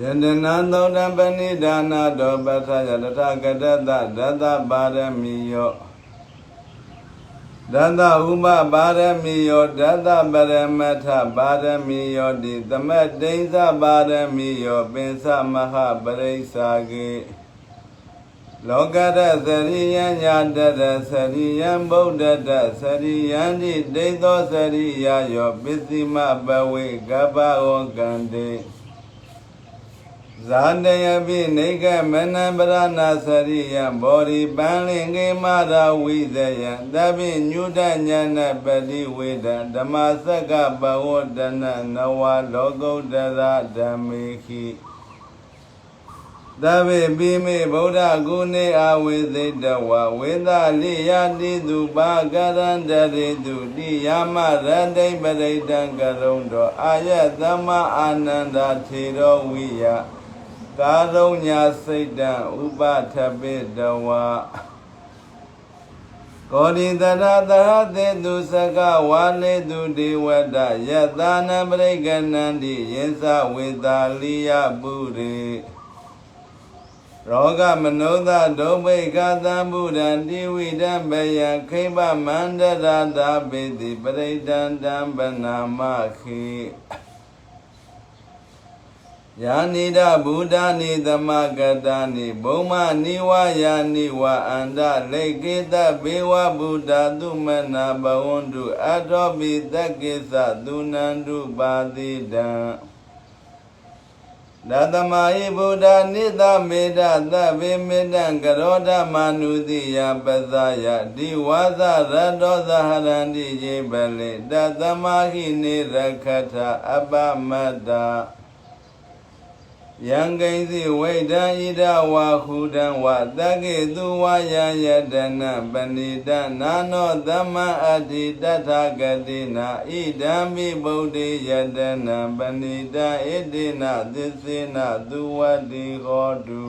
ယန္တနာသောတံပဏိဒါနာတောပထယတထကတတဒတပါရမီယောဒတဥပပါရမီယောဒတပရမထပါရမီယောတိသမတိန်္စပါရမီယောပင်သမဟာပရိစ္ဆာကေလောကရသရိယံညာတရသရိယံဗုဒ္ဓတသရိယံတိဒိဋ္ဌောသရိယယောပစ္စည်းမပဝေကပ္ပဝကံတေ ဇာတယပိနေကမနံပရဏသရိယံဘောရိပန်လင်္ကေမရာဝိဇယံသဗ္ဗညုတညာနပတိဝေဒံဓမ္မစက္ကပဝတ္တနနဝလောကုတ္တရဓမ္မေခိသဗ္ဗေပိမေဗုဒ္ဓဂုဏေအဝိသေတဝဝေဒလိယတိတုပါကရန္တရေတုတိယမရတိပရိတံကရုံတောအာယသမအာနန္ဒထေရောဝိယ ကာရုံညာစိတ်တံဥပထပိတဝကောဒီတရသဟသေတုစကဝါလေတုဒေဝတယတနာပရိကဏန္တိယေသဝေတာလိယပုရိရောဂမနုဿဒုဗိကသံဗုဒ္ဓံတိဝိတံဘယံခိဗမန္တရာတာပိတိပရိဒံတံပနာမခိ ယာနိဒဗုဒ္ဓနိသမကတာနိဘုံမနိဝယာနိဝအန္တလေကေတဘေဝဗုဒ္ဓသုမနာဘဝန္တုအတောပိတကိသသုနန္တုပါတိတံဒသမဟိဗုဒ္ဓနိသမေတသဗ္ဗေမေတံကရောဓမာနုတိယပဇာယဒီဝါသရတောသဟရန္တိယေပလေတသမဟိနေရခထအပမတ္တ ယံကိဉ္စီဝိဒံဣဒဝါဟုတံဝတကေသူဝါယယတနပဏိတနာနောသမအတ္တိတထဂတိနာဣဒံမိဗုဒ္ဓေယတနပဏိတဣတိနာသစ္စေနသူဝတိဟောတု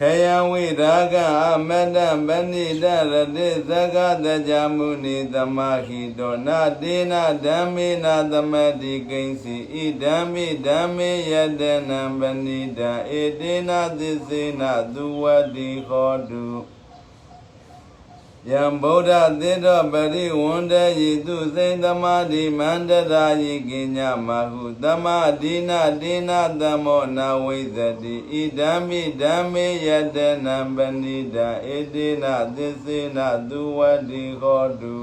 ခယံဝိရာဂအမတံပဏိတရတိသကတကြမုနိသမာ ဟိတောနာတေနဓမ္မေနသမတိကိဉ္စီဣဓမ္မိဓမ္မေယတနံပဏိတဧတေနသစ္စေနသူဝတိဟောတု ယံဗုဒ္ဓသေတောပရိဝန္တယိသူစိန်သမာဓိမန္တရာယိကိညာမဟုသမာဓိနာဒေနာသမောနာဝိဇတိဣဒံမိဓမ္မေယတနံပဏိတဧတေနသစ္စေနသူဝတိဟောတု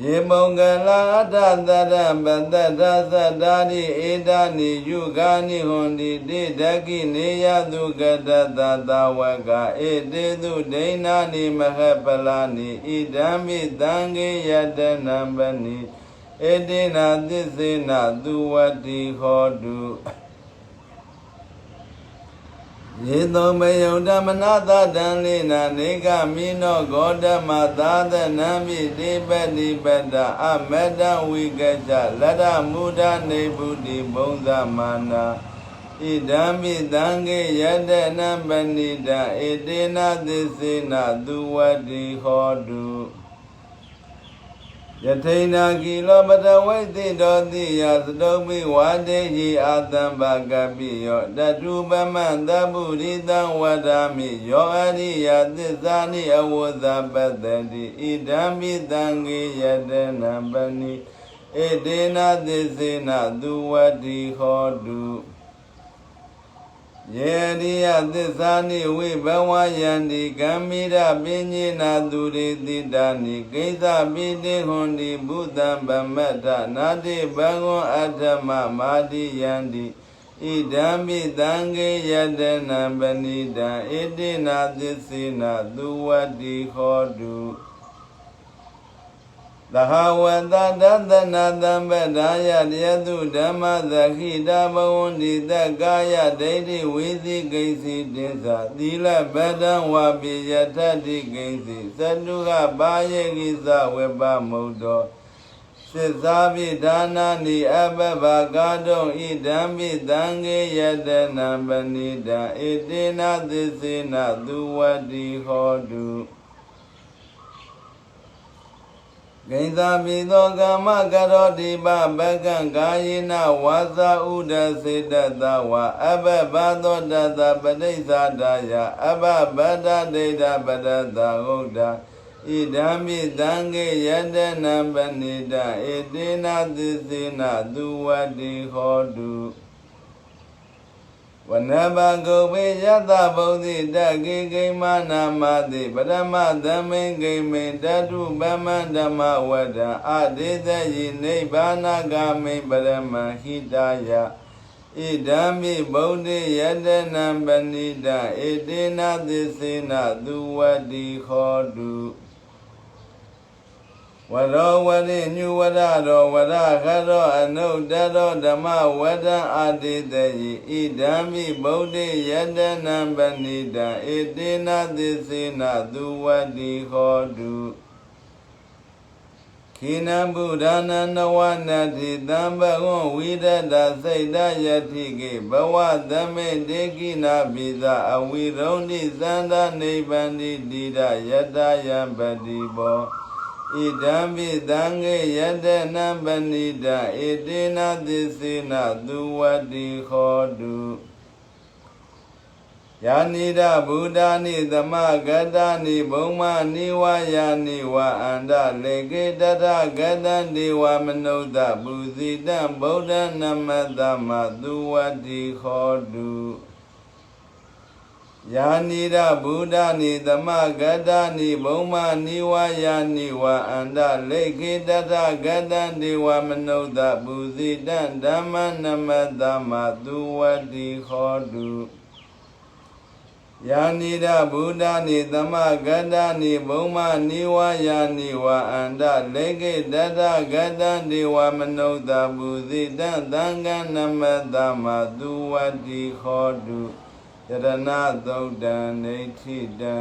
ယေမုံကလာအတ္တတရပတ္တသသတ္တာရိဧတာနိယုဂာနိဟွန်တိတိဒကိနေယတုကတတသဝကဧတေတုဒိဏာနိမဟပလာနိဣဒံမိတံခေယတနံပနိဧတေနာသစ္စေနသူဝတိဟောတု ယေသောမယုံဓမ္မနာသတံလေနာနေကမိနောဂေါတမသာသနံမိတိပတိပတ္တအမတံဝိကကြလတ္တမူဒနေဗုတိဘုံသမနာဣဒံမိတံခေယတနံပဏိတဧတေနသစ္စေနသူဝတိဟောတု ယထိန်နာကိလောပတဝိသိတောတိယသတုပိဝါဒေဟိအာတံဘကပိယောတတုပမံသဗ္ဗုရိတံဝဒာမိယောအရိယသစ္စာနိအဝဇပတ္တိဣဒံမိတံခေယတနံပဏိဧတေနသစ္စေနသူဝတိဟောတု ယေရိယသစ္စာနိဝိဘဝယန္တိကမ္မိရပဉ္ညေနာသူရိတိတာနိကိစ္စပိတိဟွန်တိဘုဒ္ဓံဗမတ္တနာတိဘဂဝံအထမမာတိယန္တိဣဒံမိတံခေယတနံပဏိတံဣတိနာသစ္စေနသူဝတိဟောတု သဟဝတတသနာတံပဒါယတယတုဓမ္မသခိတဘဝန္တိတကာယဒိဋ္ဌိဝိသိကိဉ္စီတိသသီလဗဒံဝပိယထတိကိဉ္စီသတုကဘာယေကိသဝေပမုတ်တောသစ္စာပိဒါနာနိအပပကာတုံဣဒံပိသံဃေယတနံပဏိတံဣတေနသစ္စေနသူဝတိဟောတု ဂိသာပိသောကမ္မကရောတိပဘကံကာယေနဝါစာဥဒစေတတဝါအဘဘာသောတတပဋိသတာယအဘဗဒဒိဋ္ဌပရတဟုတ်တာဣဒံမိတံကေယတနံပဏိတဧတေနသစ္စေနသူဝတိဟောတု ဝနဘဂုဝေယတဗုဒ္ဓိတကေကိမနာမတိပရမသမင်ကိမေတတုဗမန္ဓမ္မဝဒံအဒေသယိနိဗ္ဗာနဂာမိပရမဟိတယဣဒံမိဗုဒ္ဓေယတနံပဏိတဧတေနသစ္စေနသူဝတိဟောတု ဝရောဝရိညုဝရရောဝရခရောအနုတ္တရောဓမ္မဝဒံအာတိတယေဣဒံမိဗုဒ္ဓေယတနံပဏိတဧတေနသစ္စေနသူဝတိဟောတုခိနံဗုဒ္ဓနာနဝနတိတံဘဂဝံဝိရဒစိတ်တယတိကေဘဝသမေတေကိနာပိသအဝိရုံတိသန္တာနိဗ္ဗန္တိတိရယတယံပတိဘော ဣဒံပိသံဃေယတနံပဏိတဧတေနသစ္စေနသူဝတိဟောတုယာနိဒဗုဒ္ဓာနိသမဂတာနိဘုံမနိဝါယာနိဝါအန္တလေကေတထဂတံဒေဝမနုဿပုဇိတံဗုဒ္ဓနမတမသူဝတိဟောတု ယာနိဒဗုဒ္ဓာနိသမဂတာနိဘုံမနိဝါယာနိဝါအန္တလေကေတထဂတံဒေဝမနုဿပုဇိတံဓမ္မနမတမသူဝတိဟောတုယာနိဒဗုဒ္ဓာနိသမဂတာနိဘုံမနိဝါယာနိဝါအန္တလေကေတတဂတံဒေဝမနုဿပုဇိတံသံဃနမတမသူဝတိဟောတု ယရဏသုတ်တံနေဋ္ဌိတံ